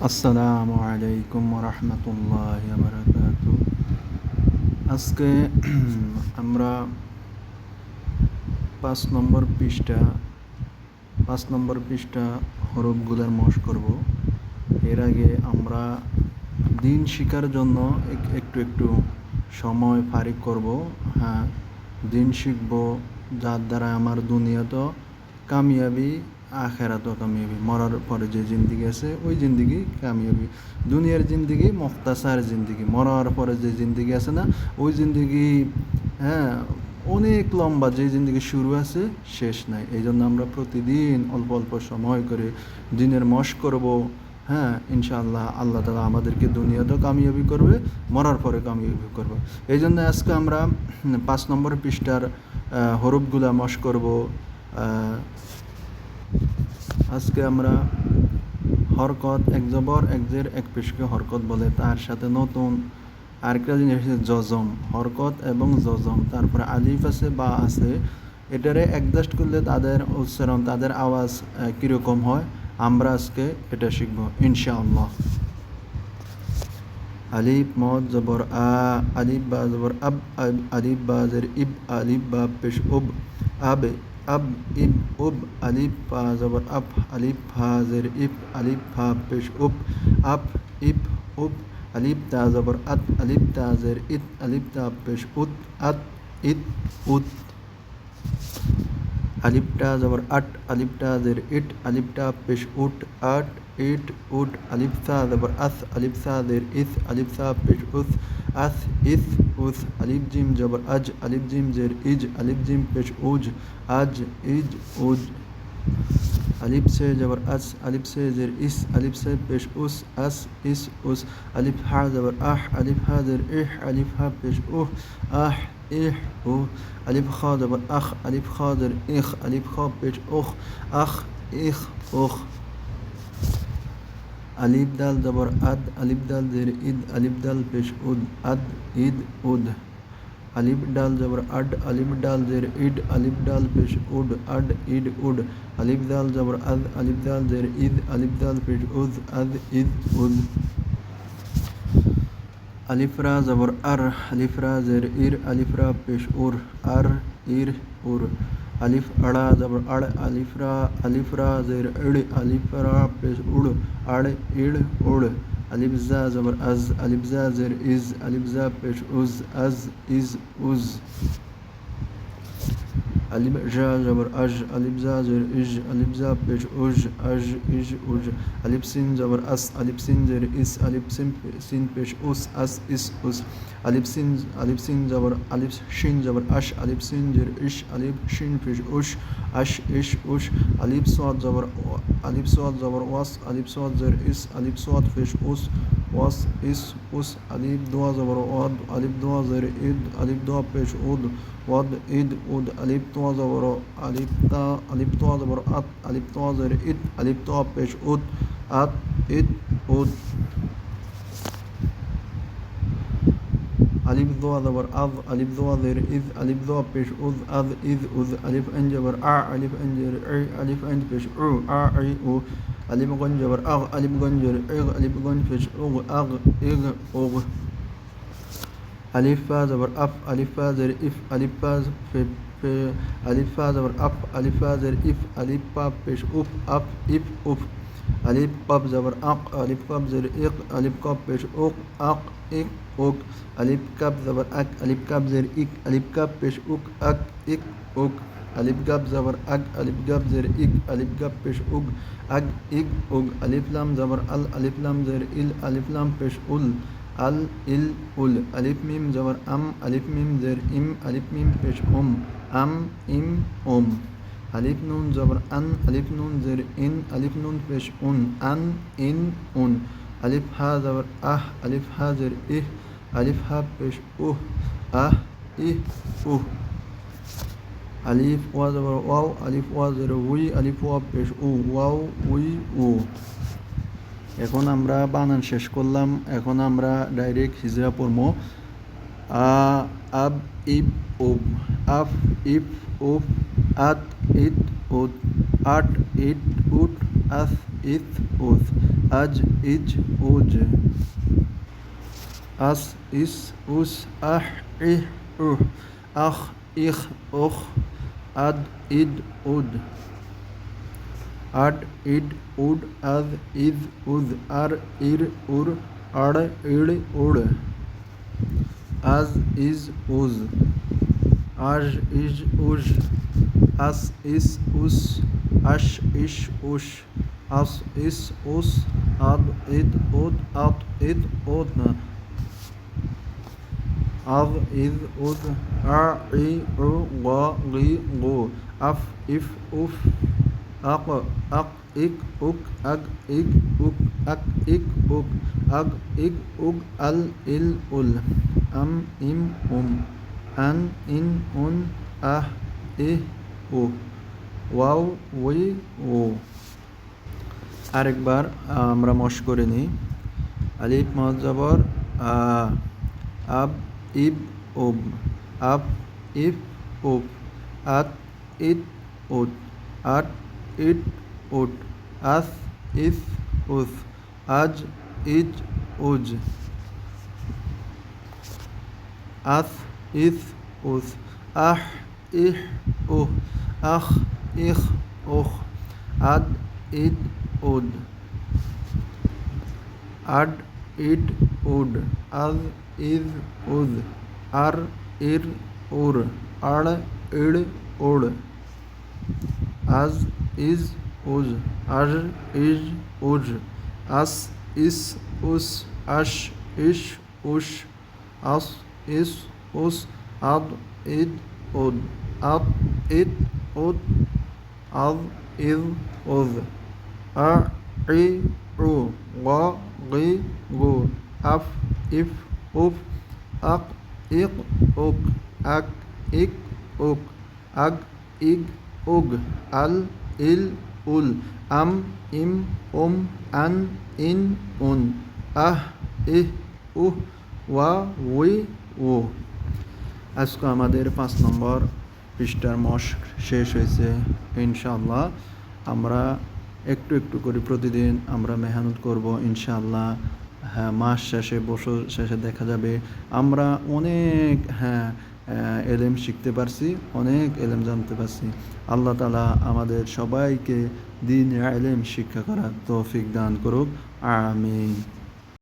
আসসালামু আলাইকুম রহমতুল্লাহ আজকে আমরা পাঁচ নম্বর পৃষ্ঠা, পাঁচ নম্বর পৃষ্ঠা হরফগুলার মশ করব। এর আগে আমরা দিন শিকার জন্য একটু একটু সময় ফারিক করব। হ্যাঁ দিন শিখব যার দ্বারা আমার দুনিয়াতেও কামিয়াবি আখেরাতও কামিয়াবি, মরার পরে যে জিন্দিগি আছে, ওই জিন্দিগি কামিয়াবি। দুনিয়ার জিন্দিগি মখতাসার জিন্দিগি, মরার পরে যে জিন্দিগি আছে না, ওই জিন্দিগি হ্যাঁ অনেক লম্বা, যে জিন্দিগি শুরু আছে, শেষ নাই। এই জন্য আমরা প্রতিদিন অল্প অল্প সময় করে দিনের মশ করব হ্যাঁ ইনশাআল্লাহ আল্লাহ তালা আমাদেরকে দুনিয়াতেও কামিয়াবি করবে, মরার পরে কামিয়াবি করবে। এই জন্য আজকে আমরা পাঁচ নম্বর পৃষ্ঠার হরফগুলা মশ করব আজকে আমরা হরকত এক জবর, এক জের, এক পেশকে হরকত বলে। তার সাথে নতুন আরেকটা জিনিস হচ্ছে জজম। হরকত এবং জজম। তারপরে আলিফ আছে, বা আছে। এটারে অ্যাডজাস্ট করলে তাদের উচ্চারণ, তাদের আওয়াজ কীরকম হয়? আমরা আজকে এটা শিখব, ইনশাআল্লাহ। আলিফ, মদ, জবর, আ, আলিফ, বা, জবর, আব- আলিফ, বা, জের, ইব, আলিফ, বা, পেশ, উব, আবে আব ইব উব আলিফ ফা জবর আপ আলিফ ফা জের ইফ আলিফ ফা পেশ উব আপ ইব উব আলিফ তা জবর আত আলিফ তা জের ইত আলিফ তা পেশ উত আত ইত উত আলিফটা জবর আট আলিফটা জের ইট আলিফটা পেশ উট আট ইট উড আলিপসা জবর আস আলিপসা জের ইস আলিপসা পেশ উস আস ইস উস আলিপ জিম জবর আজ আলিপ জিম জের ইজ আলিপ জিম পেশ উজ আজ ইজ উজ আলিপ সে জবর আস আলিপ সে জের ইস আলিপ সে পেশ উস আস ইস উস আলিপ হা জবর আহ আলিপ হা জের ইহ আলিপ হা পেশ উহ আহ إح أو ألف خا دبر أخ ألف خا در إخ ألف خا بيج أخ أخ إخ أخ अलिफ दाल जबर अद अलिफ दाल जर इद अलिफ दाल पेश उद अद इद उद अलिफ डाल जबर अड अलिफ डाल जेर इड अलिफ डाल पेश उड अड इड उड अलिफ दाल जबर अद अलिफ दाल जेर इद अलिफ दाल पेश उज अद इद उद अलिफरा जबर अर अलिफरा जेर इर अलिफरा पेश उर अर इर उर अलिफ अड़ा जबर अड़ अलिफरा अलिफरा जेर इड़ अलिफरा पेश उड़ अड़ इड़, उड़, अलिफ जबर अज, अलिफ जेर इज़, अलिफ पेश उज, अज, इज़, उज। अलिफ जा जबर अज, अलिफ जा, जेर इज़, अलिफ जा, पेश उज, अज, इज़, उज। अलिफ सिन जबर अस अलिफ सिन, जेर इस, अलिफ सिन सिन, पेश उस अस इस, उस। আলিফসিন আলিফসিন জবর, আলিফ শিন জবর, আশ আলিফসিন জের, ইশ, আলিফ শিন ফিশ, উশ, আশ, ইশ, উশ, আলিফ সোয়াদ জবর আলিফ সোয়াদ জবর, ওয়াস, আলিফ সোয়াদ জের, ইস, আলিফ সোয়াদ ফিশ, উস, ওয়াস, ইস, উস, আলিফ দোয়া জবর, ওয়াদ, আলিফ দোয়া জের, ইদ, আলিফ দোয়া পেশ উদ, ওয়াদ, ইদ, উদ, আলিফ তোয়া জবর, আলিফ তা, আলিফ তোয়া জবর, আত, আলিফ তোয়া জের, ইত, আলিফ তোয়া পেশ উদ, আত ইদ উদ ألف ضو ضبر أض ألف ضو ضر إذ ألف ضو بيش أذ أذ إذ أذ ألف أن جبر أ ألف أن جر أي ألف أن بيش أو أ أي أو ألف غن جبر أغ ألف غن جر إغ ألف غن بيش أغ أغ إغ أغ. ألف فاز زبر أف ألف فاز زر إف ألف فاز ف ف ألف فاز زبر أف ألف فاز زر إف ألف فا بيش أف أف إف أف আলিফ কপ জবর আক আলিফ কপ জের ইক আলিফ কপ পেশ উক আক ইক উক আলিফ কাপ জবর আক আলিফ কাপ জের ইক আলিফ কাপ পেশ উক আক ইক উক আলিফ গাব জবর আগ আলিফ গাব জের ইক আলিফ গাব পেশ উগ আগ ইক উগ আলিফ লাম জবর আল আলিফ লাম জের ইল আলিফ লাম পেশ উল আল ইল উল আলিফ মিম জবর আম আলিফ মিম জের ইম আলিফ মিম পেশ উম আম ইম উম আলিফনুন জবর আন আলিফনুন জের ইন আলিফনুন পেশ উন আন ইন উন আলিফ হা জবর আহ আলিফ হা জের ইহ আলিফ হা পেশ উহ আহ ইহ উহ আলিফ ওয়া জবর ওয়াও আলিফ ওয়া জের উই আলিফ ওয়া পেশ উ ওয়াও উই উ এখন আমরা বানান শেষ করলাম। এখন আমরা ডাইরেক্ট হিজরা পড়ব। আ আব ইব উব আফ ইফ উফ আত ইট উদ আট ইট উট আস ইথ উথ আজ ইজ উজ আস ইস উস আহ ইহ উহ আখ ইখ উখ আদ ইদ উদ আড ইড উড আজ ইজ উজ আর ইর উর আড় ইড় উড় আজ ইজ উজ আজ ইজ উজ আস ইস উস আশ ইস উস আস ইস উস আদ ইদ উদ আত ইদ উদ আদ ইদ উদ আ ই উ গ গি গু আফ ইফ উফ আক আক ইক উক আগ ইগ উক আক ইক উক আগ ইগ উগ আল ইল উল আম ইম উম আন ইন উন আহ ইহ উ ওয়াও উই ও আরেকবার আমরা মশ করে নিই আলিফ মজাবর আ আব ইব উব আব ইফ উব আত ইট উট আট ইট উট আস ইস উস আজ ইজ উজ আস ইস উস আহ ইহ উহ আখ ইখ উখ আদ ইদ উদ আড ইড উড আজ ইজ উজ আর ইর উর আড় ইড় উড় আজ ইজ উজ আর ইজ উজ আস ইস উস আশ ইস উস আস ইস উস আদ ইদ উদ আদ ইদ উদ আদ ইদ উদ আ ই উ গ, গি, গু, আফ, ইফ উফ আক, ইক উক আক, ইক উক আগ, ইগ উগ আল, ইল, উল, আম, ইম উম আন, ইন, উন, আহ ইহ উহ, ওয়া, উই ও আজকে আমাদের পাঁচ নম্বর পৃষ্ঠার মস্ক শেষ হয়েছে, ইনশাআল্লাহ। আমরা একটু একটু করে প্রতিদিন আমরা মেহনত করব, ইনশাআল্লাহ। হ্যাঁ মাস শেষে, বছর শেষে দেখা যাবে। আমরা অনেক হ্যাঁ এলেম শিখতে পারছি, অনেক এলেম জানতে পারছি। আল্লাহ তালা আমাদের সবাইকে দিন এলেম শিক্ষা করার তৌফিক দান করুক। আমিন।